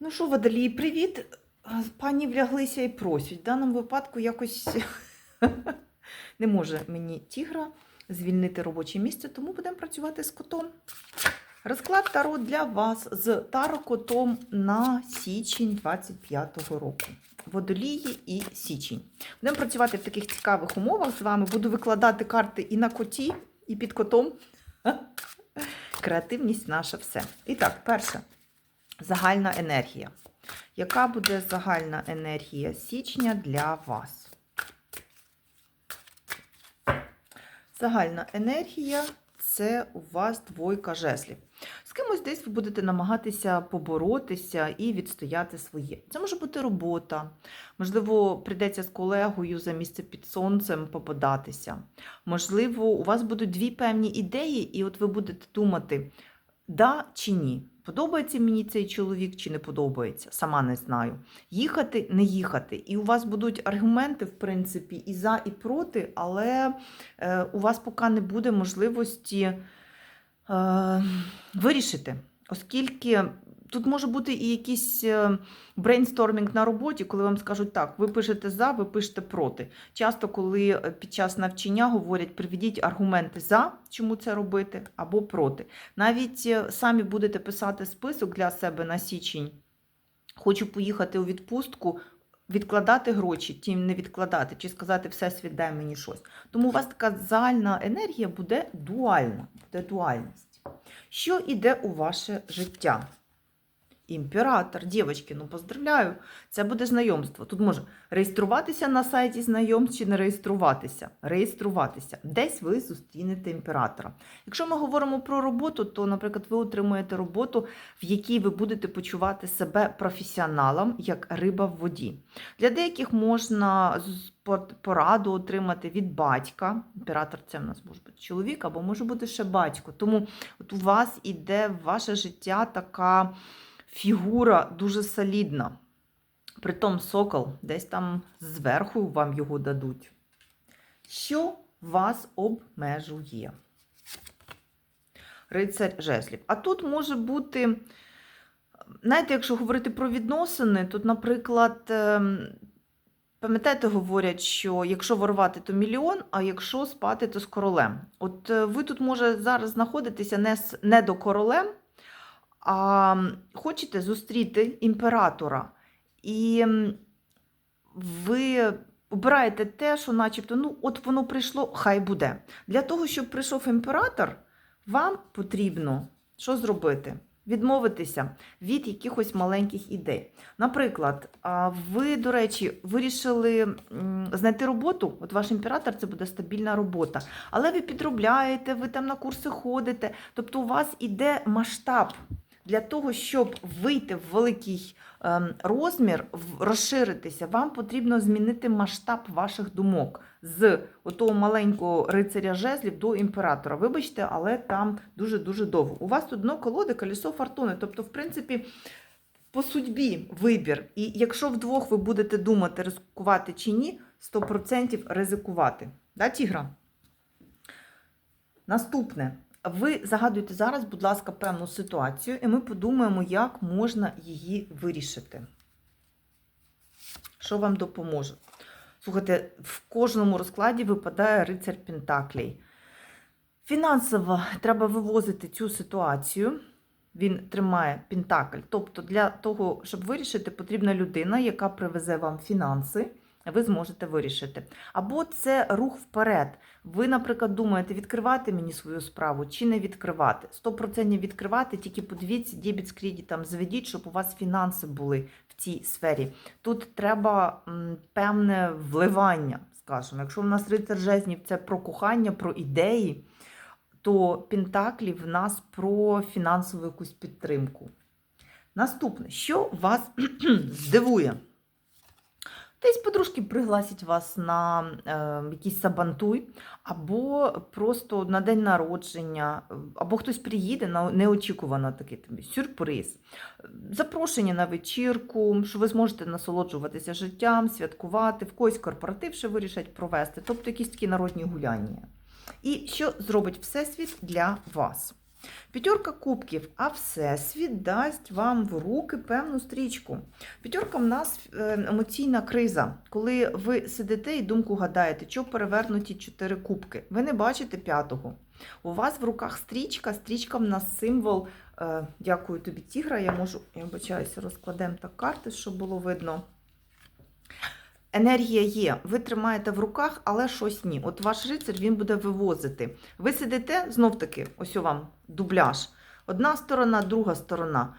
Ну що, водолії, привіт. Пані вляглися і просять. В даному випадку якось не може мені тігра звільнити робоче місце, тому будемо працювати з котом. Розклад Таро для вас з таро-котом на січень 25-го року. Водолії і січень. Будемо працювати в таких цікавих умовах з вами. Буду викладати карти і на коті, і під котом. Креативність наша все. І так, перше. Загальна енергія. Яка буде загальна енергія січня для вас? Загальна енергія це у вас двойка жезлів. З кимось десь ви будете намагатися поборотися і відстояти своє. Це може бути робота, можливо, прийдеться з колегою за місце під сонцем попадатися. Можливо, у вас будуть дві певні ідеї, і от ви будете думати, да чи ні. Подобається мені цей чоловік чи не подобається, сама не знаю. Їхати, не їхати. І у вас будуть аргументи, в принципі, і за, і проти, але е, у вас поки не буде можливості е, вирішити, оскільки тут може бути і якийсь е, брейнстормінг на роботі, коли вам скажуть так, ви пишете за, ви пишете проти. Часто, коли е, під час навчання говорять, приведіть аргументи за, чому це робити, або проти. Навіть е, самі будете писати список для себе на січень. Хочу поїхати у відпустку, відкладати гроші, ті не відкладати, чи сказати всесвіт дай мені щось. Тому у вас така загальна енергія буде дуальна, буде дуальність. Що йде у ваше життя? Імператор, дівчатки, ну поздравляю, це буде знайомство. Тут може реєструватися на сайті знайомств чи не реєструватися. Реєструватися. Десь ви зустрінете імператора. Якщо ми говоримо про роботу, то, наприклад, ви отримуєте роботу, в якій ви будете почувати себе професіоналом, як риба в воді. Для деяких можна пораду отримати від батька. Імператор це в нас може бути чоловік, або може бути ще батько. Тому от у вас іде ваше життя така фігура дуже солідна. Притом сокол десь там зверху вам його дадуть. Що вас обмежує? Рицарь жезлів. А тут може бути, знаєте, якщо говорити про відносини, тут, наприклад, ем, пам'ятаєте, говорять, що якщо ворвати, то мільйон, а якщо спати, то з королем. От е, ви тут може зараз знаходитися не, з- не до королем, а хочете зустріти імператора. І ви обираєте те, що начебто, ну, от воно прийшло, хай буде. Для того, щоб прийшов імператор, вам потрібно що зробити? Відмовитися від якихось маленьких ідей. Наприклад, ви, до речі, вирішили знайти роботу, от ваш імператор це буде стабільна робота, але ви підробляєте, ви там на курси ходите, тобто у вас іде масштаб для того, щоб вийти в великий ем, розмір, розширитися, вам потрібно змінити масштаб ваших думок з отого маленького рицаря жезлів до імператора. Вибачте, але там дуже-дуже довго. У вас тут дно колоди, колесо фортуни. Тобто, в принципі, по судьбі вибір. І якщо вдвох ви будете думати, ризикувати чи ні, 100% ризикувати. Да, тігра? Наступне. Ви загадуєте зараз, будь ласка, певну ситуацію, і ми подумаємо, як можна її вирішити. Що вам допоможе? Слухайте, в кожному розкладі випадає рицар Пентаклей. Фінансово треба вивозити цю ситуацію. Він тримає Пентакль. Тобто, для того, щоб вирішити, потрібна людина, яка привезе вам фінанси, ви зможете вирішити. Або це рух вперед. Ви, наприклад, думаєте, відкривати мені свою справу чи не відкривати. 100% відкривати, тільки подивіться, дебіт з кредитом заведіть, щоб у вас фінанси були в цій сфері. Тут треба певне вливання, скажімо. Якщо в нас рицар жезнів це про кохання, про ідеї, то Пентаклі в нас про фінансову якусь підтримку. Наступне, що вас здивує? Десь подружки пригласять вас на е, якийсь сабантуй, або просто на день народження, або хтось приїде на неочікувано такий тобі сюрприз. Запрошення на вечірку, що ви зможете насолоджуватися життям, святкувати, в когось корпоратив ще вирішать провести, тобто якісь такі народні гуляння. І що зробить Всесвіт для вас? П'ятерка кубків, а Всесвіт дасть вам в руки певну стрічку. П'ятерка в нас е, емоційна криза, коли ви сидите і думку гадаєте, що перевернуті чотири кубки. Ви не бачите п'ятого. У вас в руках стрічка, стрічка в нас символ. Е, дякую тобі, тігра. Я можу, я вибачаюся, розкладемо так карти, щоб було видно. Енергія є, ви тримаєте в руках, але щось ні. От ваш рицар він буде вивозити. Ви сидите, знов таки, ось у вам дубляж. Одна сторона, друга сторона.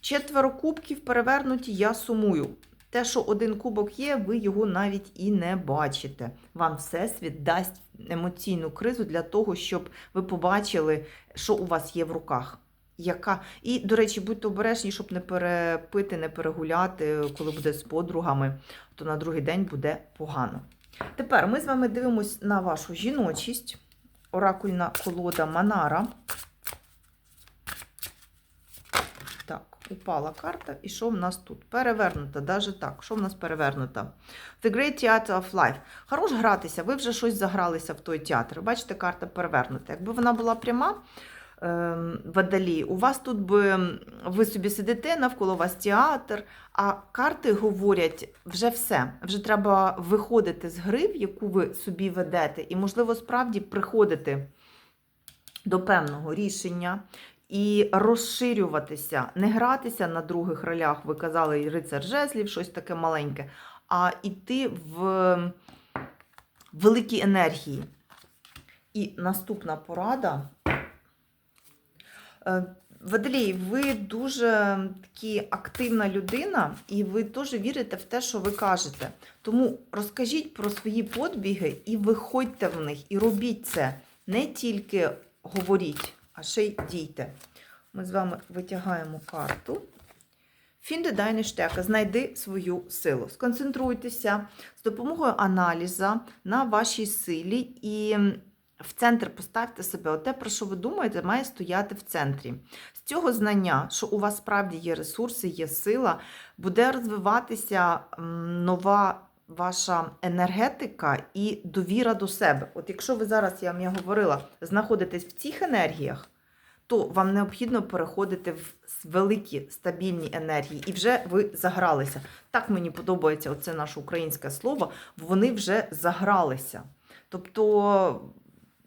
Четверо кубків перевернуті, я сумую. Те, що один кубок є, ви його навіть і не бачите. Вам Всесвіт дасть емоційну кризу для того, щоб ви побачили, що у вас є в руках. Яка... І, до речі, будьте обережні, щоб не перепити, не перегуляти, коли буде з подругами, то на другий день буде погано. Тепер ми з вами дивимось на вашу жіночість. Оракульна колода Манара. Так, упала карта. І що в нас тут? Перевернута, навіть так. Що в нас перевернута? The Great Theater of Life. Хорош гратися, ви вже щось загралися в той театр. Бачите, карта перевернута. Якби вона була пряма, Водолій, у вас тут би ви собі сидите, навколо вас театр, а карти говорять вже все. Вже треба виходити з гри, в яку ви собі ведете, і, можливо, справді приходити до певного рішення і розширюватися, не гратися на других ролях, ви казали, рицар жезлів, щось таке маленьке, а йти в великій енергії. І наступна порада. Е, Водолій, ви дуже такі активна людина, і ви теж вірите в те, що ви кажете. Тому розкажіть про свої подбіги і виходьте в них, і робіть це. Не тільки говоріть, а ще й дійте. Ми з вами витягаємо карту. Фінде дайне знайди свою силу. Сконцентруйтеся з допомогою аналізу на вашій силі і в центр поставте себе. Оте, про що ви думаєте, має стояти в центрі. З цього знання, що у вас справді є ресурси, є сила, буде розвиватися нова ваша енергетика і довіра до себе. От якщо ви зараз, я вам я говорила, знаходитесь в цих енергіях, то вам необхідно переходити в великі стабільні енергії, і вже ви загралися. Так мені подобається оце наше українське слово, вони вже загралися. Тобто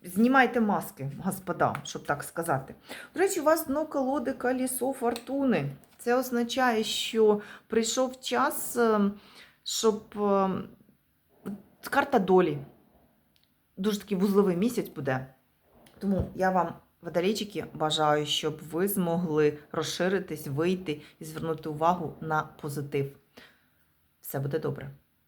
знімайте маски, господа, щоб так сказати. До речі, у вас дно колоди колесо фортуни. Це означає, що прийшов час, ем, щоб ем, карта долі. Дуже такий вузловий місяць буде. Тому я вам, водолійчики, бажаю, щоб ви змогли розширитись, вийти і звернути увагу на позитив. Все буде добре.